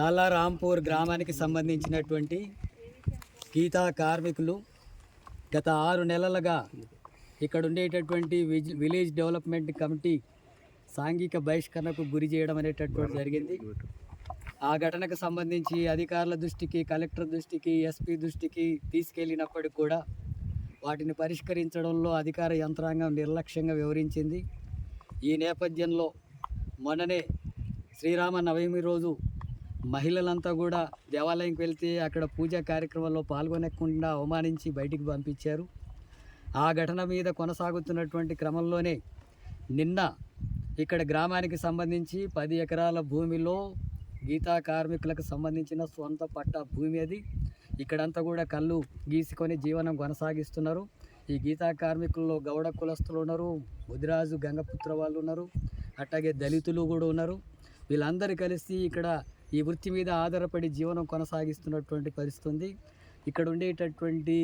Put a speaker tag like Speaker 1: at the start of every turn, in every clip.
Speaker 1: తాలారాంపూర్ గ్రామానికి సంబంధించినటువంటి గీతా కార్మికులు గత ఆరు నెలలుగా ఇక్కడ ఉండేటటువంటి విజ్- విలేజ్ డెవలప్మెంట్ కమిటీ సాంఘిక బహిష్కరణకు గురి చేయడం అనేటటువంటి జరిగింది. ఆ ఘటనకు సంబంధించి అధికారుల దృష్టికి కలెక్టర్ దృష్టికి ఎస్పీ దృష్టికి తీసుకెళ్ళినప్పటికి కూడా వాటిని పరిష్కరించడంలో అధికార యంత్రాంగం నిర్లక్ష్యంగా వివరించింది ఈ నేపథ్యంలో మొన్ననే శ్రీరామ నవమి రోజు మహిళలంతా కూడా దేవాలయంకి వెళ్తే అక్కడ పూజా కార్యక్రమంలో పాల్గొనకుండా అవమానించి బయటికి పంపించారు. ఆ ఘటన మీద కొనసాగుతున్నటువంటి క్రమంలోనే నిన్న ఇక్కడ గ్రామానికి సంబంధించి పది ఎకరాల భూమిలో గీతా కార్మికులకు సంబంధించిన సొంత పట్ట భూమి అది. ఇక్కడంతా కూడా కళ్ళు గీసుకొని జీవనం కొనసాగిస్తున్నారు. ఈ గీతా కార్మికుల్లో గౌడ కులస్తులు ఉన్నారు ముదిరాజు గంగపుత్ర వాళ్ళు ఉన్నారు అట్లాగే దళితులు కూడా ఉన్నారు. వీళ్ళందరూ కలిసి ఇక్కడ ఈ వృత్తి మీద ఆధారపడి జీవనం కొనసాగిస్తున్నటువంటి పరిస్థితుంది. ఇక్కడ ఉండేటటువంటి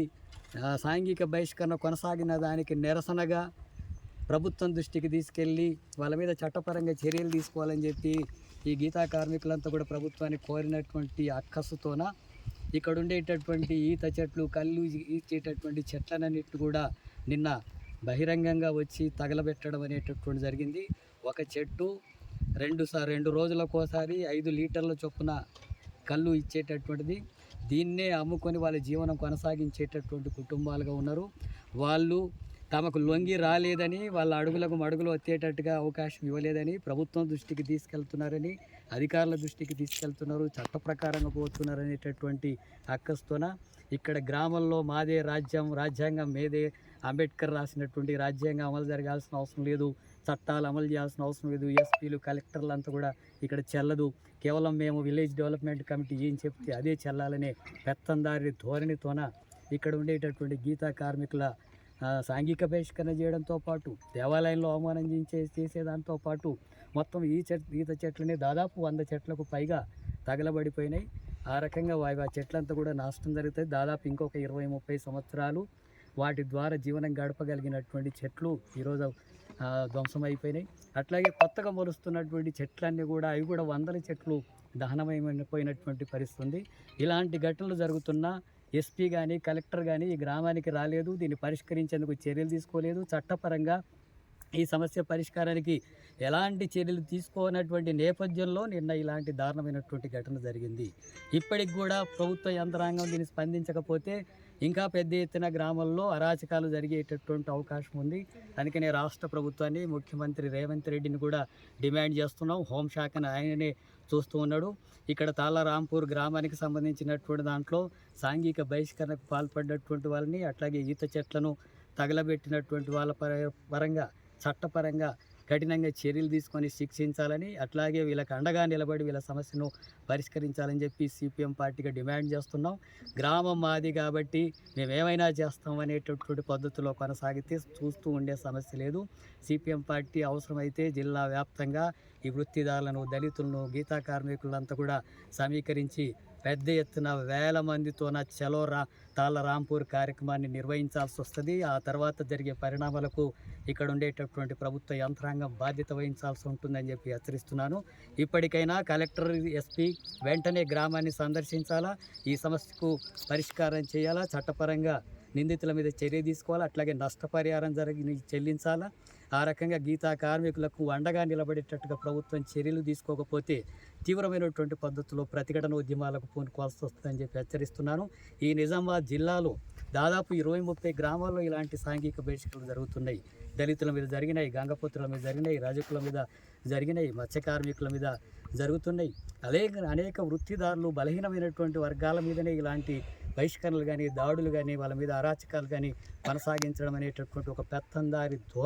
Speaker 1: సాంఘిక బహిష్కరణ కొనసాగిన దానికి నిరసనగా ప్రభుత్వం దృష్టికి తీసుకెళ్ళి వాళ్ళ మీద చట్టపరంగా చర్యలు తీసుకోవాలని చెప్పి ఈ గీతా కార్మికులంతా కూడా ప్రభుత్వాన్ని కోరినటువంటి అక్కసుతోన ఇక్కడ ఉండేటటువంటి ఈత చెట్లు కళ్ళు ఇచ్చేటటువంటి చెట్లనన్నిటి కూడా నిన్న బహిరంగంగా వచ్చి తగలబెట్టడం అనేటటువంటి జరిగింది. ఒక చెట్టు రెండు సా రెండు రోజులకోసారి ఐదు లీటర్ల చొప్పున కళ్ళు ఇచ్చేటటువంటిది. దీన్నే అమ్ముకొని వాళ్ళ జీవనం కొనసాగించేటటువంటి కుటుంబాలుగా ఉన్నారు. వాళ్ళు తమకు లొంగి రాలేదని వాళ్ళ అడుగులకు మడుగులు వచ్చేటట్టుగా అవకాశం ఇవ్వలేదని ప్రభుత్వం దృష్టికి తీసుకెళ్తున్నారని అధికారుల దృష్టికి తీసుకెళ్తున్నారు చట్ట ప్రకారంగా పోతున్నారు అనేటటువంటి అక్కస్తోన ఇక్కడ గ్రామంలో మాదే రాజ్యం రాజ్యాంగం మేదే అంబేద్కర్ రాసినటువంటి రాజ్యాంగం అమలు జరగాల్సిన అవసరం లేదు. చట్టాలు అమలు చేయాల్సిన అవసరం లేదు. ఎస్పీలు కలెక్టర్లు అంతా కూడా ఇక్కడ చెల్లదు. కేవలం మేము విలేజ్ డెవలప్మెంట్ కమిటీ ఏం చెప్తే అదే చెల్లాలనే పెత్తందారి ధోరణితోన ఇక్కడ ఉండేటటువంటి గీతా కార్మికుల సాంఘిక బహిష్కరణ చేయడంతో పాటు దేవాలయంలో అవమానం చేసే చేసేదాంతో పాటు మొత్తం ఈ చెట్ ఈత చెట్లని దాదాపు వంద చెట్లకు పైగా తగలబడిపోయినాయి. ఆ రకంగా వా- ఆ చెట్లంతా కూడా నాశనం జరుగుతాయి. దాదాపు ఇంకొక ఇరవై ముప్పై సంవత్సరాలు వాటి ద్వారా జీవనం గడపగలిగినటువంటి చెట్లు ఈరోజు ధ్వంసం అయిపోయినాయి. అట్లాగే కొత్తగా మొలుస్తున్నటువంటి చెట్లన్నీ కూడా అవి కూడా వందల చెట్లు దహనమైపోయినటువంటి పరిస్థితి ఉంది. ఇలాంటి ఘటనలు జరుగుతున్నా ఎస్పీ కానీ కలెక్టర్ కానీ ఈ గ్రామానికి రాలేదు. దీన్ని పరిష్కరించేందుకు చర్యలు తీసుకోలేదు. చట్టపరంగా ఈ సమస్య పరిష్కారానికి ఎలాంటి చర్యలు తీసుకోనటువంటి నేపథ్యంలో నిన్న ఇలాంటి దారుణమైనటువంటి ఘటన జరిగింది. ఇప్పటికి కూడా ప్రభుత్వ యంత్రాంగం దీన్ని స్పందించకపోతే ఇంకా పెద్ద ఎత్తున గ్రామంలో అరాచకాలు జరిగేటటువంటి అవకాశం ఉంది. అందుకనే రాష్ట్ర ప్రభుత్వాన్ని ముఖ్యమంత్రి రేవంత్ రెడ్డిని కూడా డిమాండ్ చేస్తున్నాం. హోంశాఖను ఆయననే చూస్తూ ఉన్నాడు. ఇక్కడ తాళారాంపూర్ గ్రామానికి సంబంధించినటువంటి దాంట్లో సాంఘిక బహిష్కరణకు పాల్పడినటువంటి వాళ్ళని అట్లాగే ఈత చెట్లను తగలబెట్టినటువంటి వాళ్ళ పర- పరంగా చట్టపరంగా కఠినంగా చర్యలు తీసుకొని శిక్షించాలని అట్లాగే వీళ్ళకి అండగా నిలబడి వీళ్ళ సమస్యను పరిష్కరించాలని చెప్పి సిపిఎం పార్టీగా డిమాండ్ చేస్తున్నాం. గ్రామం మాది కాబట్టి మేము ఏమైనా చేస్తాం అనేటటువంటి పద్ధతిలో కొనసాగితే చూస్తూ ఉండే సమస్య లేదు. సిపిఎం పార్టీ అవసరమైతే జిల్లా వ్యాప్తంగా ఈ వృత్తిదారులను దళితులను గీతా కార్మికులంతా కూడా సమీకరించి పెద్ద ఎత్తున వేల మందితోన చలో రా తాళ్ళ రాంపూర్ కార్యక్రమాన్ని నిర్వహించాల్సి వస్తుంది. ఆ తర్వాత జరిగే పరిణామాలకు ఇక్కడ ఉండేటటువంటి ప్రభుత్వ యంత్రాంగం బాధ్యత వహించాల్సి ఉంటుందని చెప్పి హెచ్చరిస్తున్నాను. ఇప్పటికైనా కలెక్టర్ ఎస్పీ వెంటనే గ్రామాన్ని సందర్శించాలా? ఈ సమస్యకు పరిష్కారం చేయాలా? చట్టపరంగా నిందితుల మీద చర్య తీసుకోవాలా? అట్లాగే నష్టపరిహారం జరిగి చెల్లించాలా? ఆ రకంగా గీతా కార్మికులకు అండగా నిలబడేటట్టుగా ప్రభుత్వం చర్యలు తీసుకోకపోతే తీవ్రమైనటువంటి పద్ధతిలో ప్రతిఘటన ఉద్యమాలకు పూనుకోవాల్సి వస్తుందని చెప్పి హెచ్చరిస్తున్నాను. ఈ నిజామాబాద్ జిల్లాలో దాదాపు ఇరవై ముప్పై గ్రామాల్లో ఇలాంటి సాంఘిక బహిష్కరణలు జరుగుతున్నాయి. దళితుల మీద జరిగినాయి గంగపుత్రుల మీద జరిగినాయి రజకుల మీద జరిగినాయి మత్స్య కార్మికుల మీద జరుగుతున్నాయి. అనేక అనేక వృత్తిదారులు బలహీనమైనటువంటి వర్గాల మీదనే ఇలాంటి బహిష్కరణలు కానీ దాడులు కానీ వాళ్ళ మీద అరాచకాలు కానీ కొనసాగించడం అనేటటువంటి ఒక పెత్తందారి ధోరణి